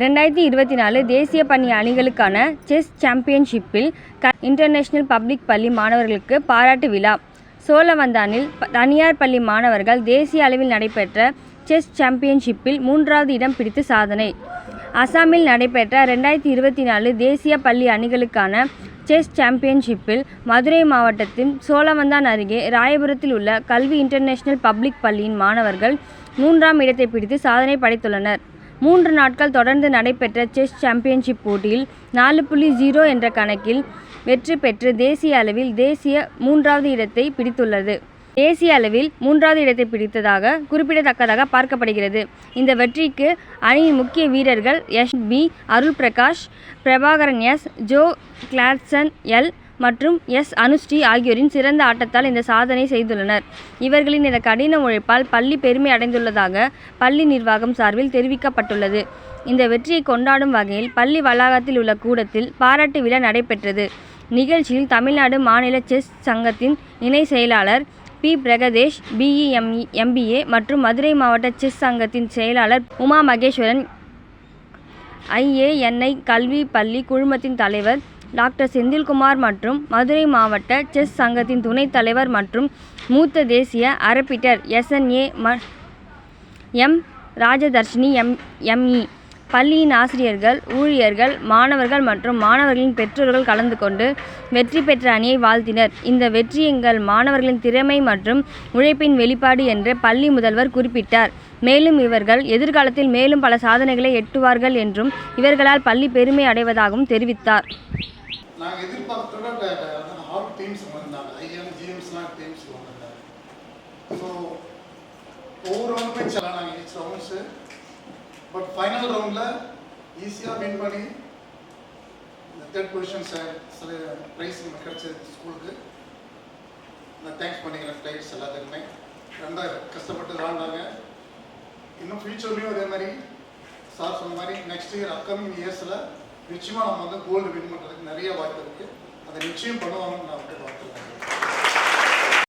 ரெண்டாயிரத்தி இருபத்தி நாலு தேசிய பணி அணிகளுக்கான செஸ் சாம்பியன்ஷிப்பில் க இன்டர்நேஷனல் பப்ளிக் பள்ளி மாணவர்களுக்கு பாராட்டு விழா. சோழவந்தானில் ப- தனியார் பள்ளி மாணவர்கள் தேசிய அளவில் நடைபெற்ற செஸ் சாம்பியன்ஷிப்பில் மூன்றாவது இடம் பிடித்து சாதனை. அசாமில் நடைபெற்ற ரெண்டாயிரத்தி இருபத்தி நாலு தேசிய பள்ளி அணிகளுக்கான செஸ் சாம்பியன்ஷிப்பில் மதுரை மாவட்டத்தின் சோழவந்தான் அருகே ராயபுரத்தில் உள்ள கல்வி இன்டர்நேஷனல் பப்ளிக் பள்ளியின் மாணவர்கள் மூன்றாம் இடத்தை பிடித்து சாதனை படைத்துள்ளனர். மூன்று நாட்கள் தொடர்ந்து நடைபெற்ற செஸ் சாம்பியன்ஷிப் போட்டியில் நாலு புள்ளி ஜீரோ என்ற கணக்கில் வெற்றி பெற்று தேசிய அளவில் தேசிய மூன்றாவது இடத்தை பிடித்துள்ளது. தேசிய அளவில் மூன்றாவது இடத்தை பிடித்ததாக குறிப்பிடத்தக்கதாக பார்க்கப்படுகிறது. இந்த வெற்றிக்கு அணியின் முக்கிய வீரர்கள் S P Arul Prakash Prabhakaran S Joe Gladson L மற்றும் எஸ். அனுஸ்ரீ ஆகியோரின் சிறந்த ஆட்டத்தால் இந்த சாதனை செய்துள்ளனர். இவர்களின் இந்த கடின உழைப்பால் பள்ளி பெருமை அடைந்துள்ளதாக பள்ளி நிர்வாகம் சார்பில் தெரிவிக்கப்பட்டுள்ளது. இந்த வெற்றியை கொண்டாடும் வகையில் பள்ளி வளாகத்தில் உள்ள கூடத்தில் பாராட்டு விழா நடைபெற்றது. நிகழ்ச்சியில் தமிழ்நாடு மாநில செஸ் சங்கத்தின் இணை செயலாளர் பி. பிரகதேஷ் பிஇஎம்இ எம்பிஏ மற்றும் மதுரை மாவட்ட செஸ் சங்கத்தின் செயலாளர் உமா மகேஸ்வரன் ஐஏஎன்ஐ கல்வி பள்ளி குழுமத்தின் தலைவர் டாக்டர் செந்தில்குமார் மற்றும் மதுரை மாவட்ட செஸ் சங்கத்தின் துணைத் தலைவர் மற்றும் மூத்த தேசிய அறப்பிட்டர் எஸ்என்ஏ ம M Rajadharshini M M E பள்ளியின் ஆசிரியர்கள் ஊழியர்கள் மாணவர்கள் மற்றும் மாணவர்களின் பெற்றோர்கள் கலந்து கொண்டு வெற்றி பெற்ற அணியை வாழ்த்தினர். இந்த வெற்றி எங்கள் மாணவர்களின் திறமை மற்றும் உழைப்பின் வெளிப்பாடு என்று பள்ளி முதல்வர் குறிப்பிட்டார். மேலும் இவர்கள் எதிர்காலத்தில் மேலும் பல சாதனைகளை எட்டுவார்கள் என்றும் இவர்களால் பள்ளி பெருமை அடைவதாகவும் தெரிவித்தார். நாங்கள் எதிர்பார்த்தோட டீம்ஸ் வந்தாங்க ஐஎம் ஜிஎம்ஸ்லாம் டீம்ஸ் ஸோ ஒவ்வொரு ரவுண்ட்ஸு பட் ஃபைனல் ரவுண்டில் ஈஸியாக வின் பண்ணி இந்த தேர்ட் பொசிஷன் சில ப்ரைஸ் கிடைச்சது ஸ்கூலுக்கு நான் தேங்க்ஸ் பண்ணிக்கிறேன் பிளேயர்ஸ் எல்லாத்துக்குமே. ரொம்ப கஷ்டப்பட்டு விளாண்டாங்க. இன்னும் ஃப்யூச்சர்லேயும் அதே மாதிரி சார் சொன்ன மாதிரி நெக்ஸ்ட் இயர் அப்கமிங் இயர்ஸில் நிச்சயமாக நம்ம வந்து கோல்டு வின் பண்ணுறதுக்கு நிறைய வாய்ப்பு இருக்குது அதை நிச்சயம் பண்ணுவாங்கன்னு நான் வந்து பார்த்துருக்கேன்